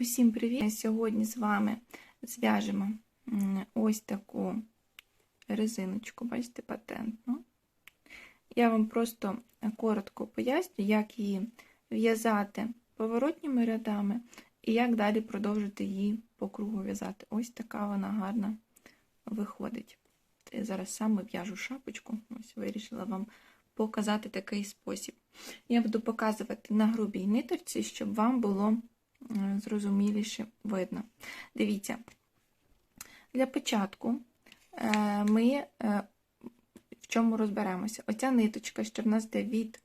Усім привіт! Сьогодні з вами зв'яжемо ось таку резиночку, бачите, патентну. Я вам просто коротко поясню, як її в'язати поворотніми рядами і як далі продовжити її по кругу в'язати. Ось така вона гарна виходить. Я зараз саме в'яжу шапочку, ось вирішила вам показати такий спосіб. Я буду показувати на грубій ниточці, щоб вам було зрозуміліше видно. Дивіться, для початку ми в чому розберемося? Оця ниточка, що в нас йде від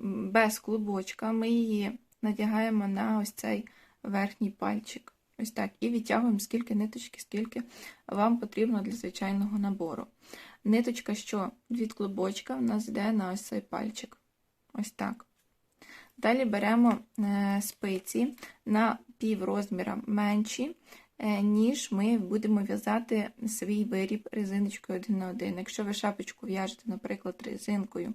без клубочка, ми її надягаємо на ось цей верхній пальчик. Ось так. І відтягуємо скільки ниточки, скільки вам потрібно для звичайного набору. Ниточка, що від клубочка, в нас йде на ось цей пальчик. Ось так. Далі беремо спиці на пів розміра менші, ніж ми будемо в'язати свій виріб резиночкою 1 на 1. Якщо ви шапочку в'яжете, наприклад, резинкою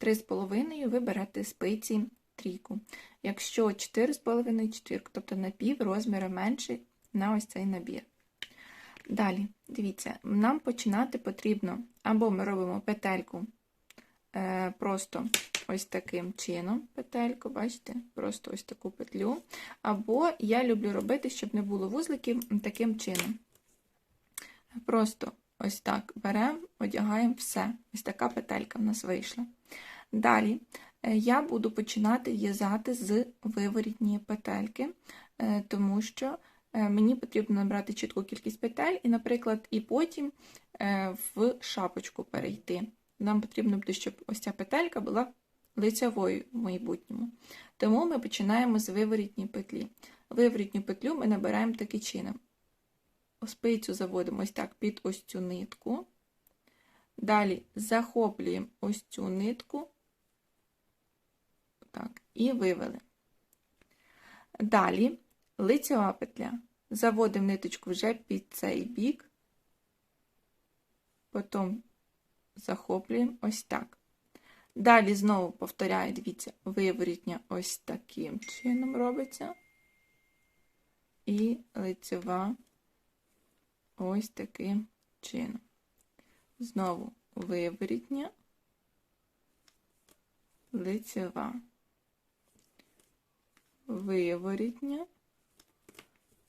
3,5, ви берете спиці трійку. Якщо 4,5 4, тобто на пів розміра менший на ось цей набір. Далі, дивіться, нам починати потрібно, або ми робимо петельку е, просто ось таким чином, петельку, бачите, просто ось таку петлю. Або я люблю робити, щоб не було вузликів, таким чином. Просто ось так беремо, одягаємо все. Ось така петелька в нас вийшла. Далі я буду починати в'язати з виворітні петельки, тому що мені потрібно набрати чітку кількість петель, і, наприклад, і потім в шапочку перейти. Нам потрібно буде, щоб ось ця петелька була лицевою в майбутньому. Тому ми починаємо з виворітні петлі. Виворітню петлю ми набираємо таким чином. Спицю заводимо ось так під ось цю нитку. Далі захоплюємо ось цю нитку так, і вивели. Далі лицева петля. Заводимо ниточку вже під цей бік, потім захоплюємо ось так. Далі знову повторяю, дивіться, виворітня ось таким чином робиться. І лицева ось таким чином. Знову виворітня, лицева, виворітня,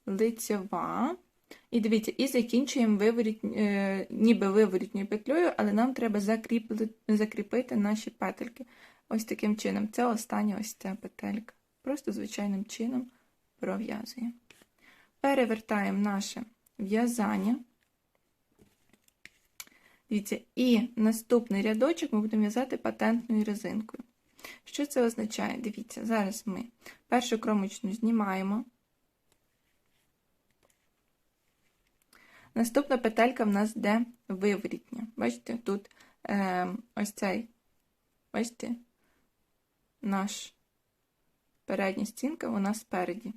лицева. І дивіться, і закінчуємо виворіт, е, ніби виворітньою петлею, але нам треба закріпити, закріпити наші петельки. Ось таким чином. Це остання ось ця петелька. Просто звичайним чином пров'язуємо. Перевертаємо наше в'язання. Дивіться, і наступний рядочок ми будемо в'язати патентною резинкою. Що це означає? Дивіться, зараз ми першу кромочну знімаємо. Наступна петелька в нас йде виворітня. Бачите, тут е, ось цей, бачите, наш передня стінка, вона спереді.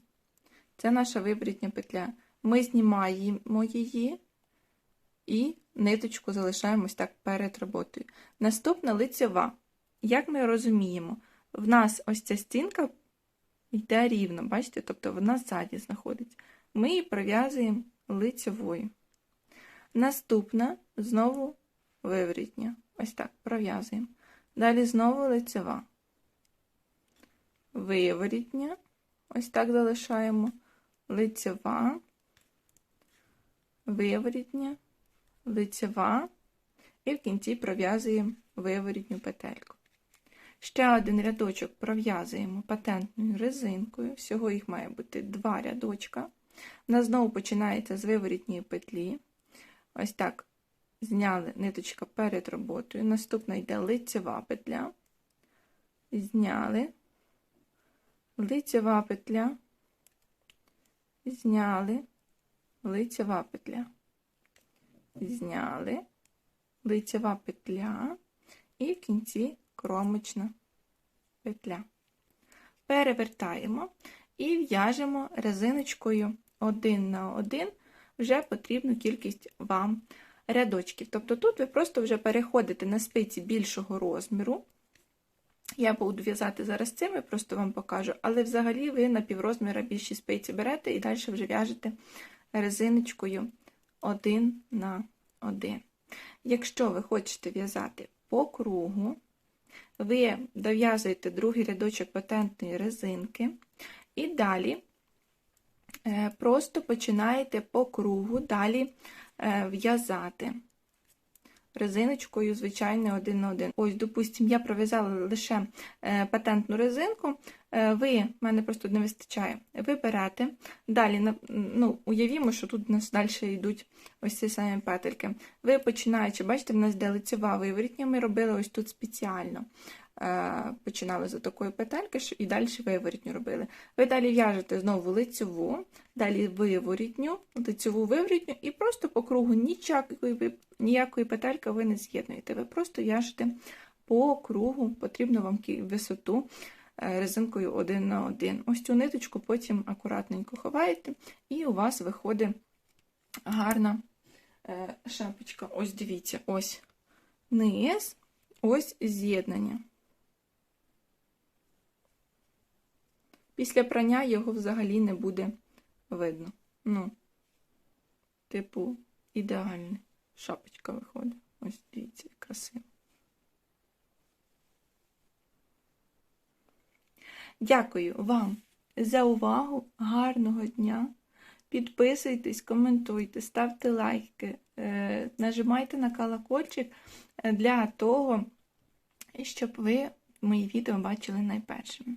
Це наша виворітня петля. Ми знімаємо її і ниточку залишаємо ось так перед роботою. Наступна лицева. Як ми розуміємо, в нас ось ця стінка йде рівно, бачите, тобто вона ззаді знаходиться. Ми її пров'язуємо лицевою. Наступна знову виворітня. Ось так пров'язуємо. Далі знову лицева. Виворітня. Ось так залишаємо. Лицева, виворітня, лицева. І в кінці пров'язуємо виворітню петельку. Ще один рядочок пров'язуємо патентною резинкою. Всього їх має бути два рядочка. Нас знову починається з виворітньої петлі. Ось так. Зняли ниточка перед роботою. Наступна йде лицева петля. Зняли, лицева петля, зняли, лицева петля, зняли, лицева петля. І в кінці кромочна петля. Перевертаємо і в'яжемо резиночкою один на один вже потрібну кількість вам рядочків. Тобто тут ви просто вже переходите на спиці більшого розміру, Я буду в'язати зараз цими, просто вам покажу, але взагалі ви на піврозміра більші спиці берете і далі вже в'яжете резиночкою один на один. Якщо ви хочете в'язати по кругу, ви дов'язуєте другий рядочок патентної резинки і далі просто починаєте по кругу далі е, в'язати резиночкою, звичайно, один на один. Ось, допустимо, я пров'язала лише е, патентну резинку, е, ви, мене просто не вистачає, ви берете, далі, ну, уявімо, що тут у нас далі йдуть ось ці самі петельки. Ви починаючи, бачите, в нас де лицева виворітня, ми робили ось тут спеціально. Е, Починали з такої петельки і далі виворітню робили. Ви далі в'яжете знову лицеву, далі виворітню, лицеву виворітню, і просто по кругу ніякої, ніякої петельки ви не з'єднуєте. Ви просто в'яжете по кругу, потрібно вам висоту е, резинкою один на один. Ось цю ниточку потім акуратненько ховаєте, і у вас виходить гарна е, шапочка. Ось дивіться, ось низ, ось з'єднання. Після прання його взагалі не буде видно. Ну, типу, ідеальна шапочка виходить. Ось дивіться, красиво. Дякую вам за увагу. Гарного дня. Підписуйтесь, коментуйте, ставте лайки, е, нажимайте на колокольчик е, для того, щоб ви мої відео бачили найпершими.